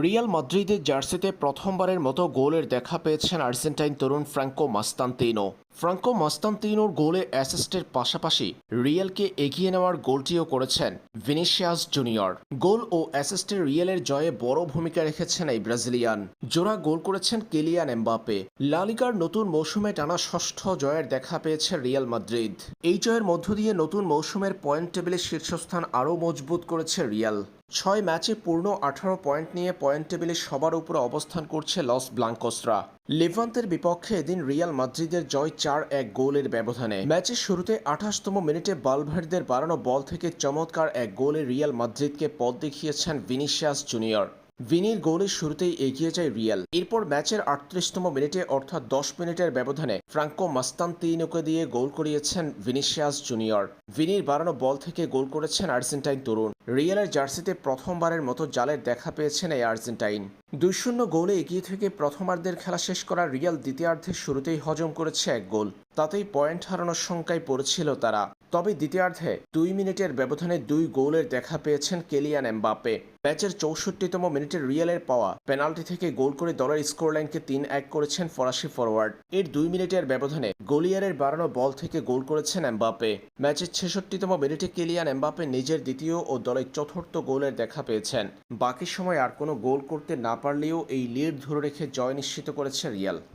Real মাদ্রিদের জার্সিতে প্রথমবারের মতো গোলের দেখা পেয়েছেন আর্জেন্টাইন তরুণ ফ্রাঙ্কো মাস্তান্তিনো। ফ্রাঙ্কো মাস্তান্তিনোর গোলে অ্যাসিস্টের পাশাপাশি রিয়ালকে এগিয়ে নেওয়ার গোলটিও করেছেন ভিনিসিয়াস জুনিয়র। গোল ও অ্যাসিস্টে রিয়েলের জয়ে বড় ভূমিকা রেখেছেন এই ব্রাজিলিয়ান। জোড়া গোল করেছেন কেলিয়ান এমবাপে। লালিগার নতুন মৌসুমে টানা ষষ্ঠ জয়ের দেখা পেয়েছে রিয়াল মাদ্রিদ। এই জয়ের মধ্য দিয়ে নতুন মৌসুমের পয়েন্ট টেবিলে শীর্ষস্থান আরও মজবুত করেছে রিয়াল। ছয় ম্যাচে পূর্ণ আঠারো পয়েন্ট নিয়ে পয়েন্ট টেবিলে সবার উপরে অবস্থান করছে লস ব্লাঙ্কোসরা। লেভান্তের বিপক্ষে এদিন রিয়াল মাদ্রিদের জয় চার এক গোলের ব্যবধানে। ম্যাচের শুরুতে আঠাশতম মিনিটে বালভারদের বাড়ানো বল থেকে চমৎকার এক গোলে রিয়াল মাদ্রিদকে পথ দেখিয়েছেন ভিনিশিয়াস জুনিয়র। ভিনির গোলের শুরুতেই এগিয়ে যায় রিয়াল। এরপর ম্যাচের আটত্রিশতম মিনিটে, অর্থাৎ দশ মিনিটের ব্যবধানে, ফ্রাঙ্কো মাস্তান্তিনোকে দিয়ে গোল করিয়েছেন ভিনিসিয়াস জুনিয়র। ভিনির বাড়ানো বল থেকে গোল করেছেন আর্জেন্টাইন তরুণ। রিয়ালের জার্সিতে প্রথমবারের মতো জালের দেখা পেয়েছেন এই আর্জেন্টাইন। দুই শূন্য গোলে এগিয়ে থেকে প্রথমার্ধের খেলা শেষ করা রিয়াল দ্বিতীয়ার্ধের শুরুতেই হজম করেছে এক গোল। তাতেই পয়েন্ট হারানোর শঙ্কায় পড়েছিল তারা। তবে দ্বিতীয়ার্ধে দুই মিনিটের ব্যবধানে দুই গোলের দেখা পেয়েছেন কেলিয়ান এমবাপে ম্যাচের চৌষট্টিতম মিনিটে রিয়ালের পাওয়া পেনাল্টি থেকে গোল করে দলের স্কোরলাইনকে তিন এক করেছেন ফরাসি ফরওয়ার্ড এর দুই মিনিটের ব্যবধানে গোলিয়ারের বাড়ানো বল থেকে গোল করেছেন এমবাপে ম্যাচের ছেষট্টিতম মিনিটে কেলিয়ান এমবাপে নিজের দ্বিতীয় ও দলের চতুর্থ গোলের দেখা পেয়েছেন। বাকি সময় আর কোনো গোল করতে না পারলেও এই লিড ধরে রেখে জয় নিশ্চিত করেছে রিয়াল।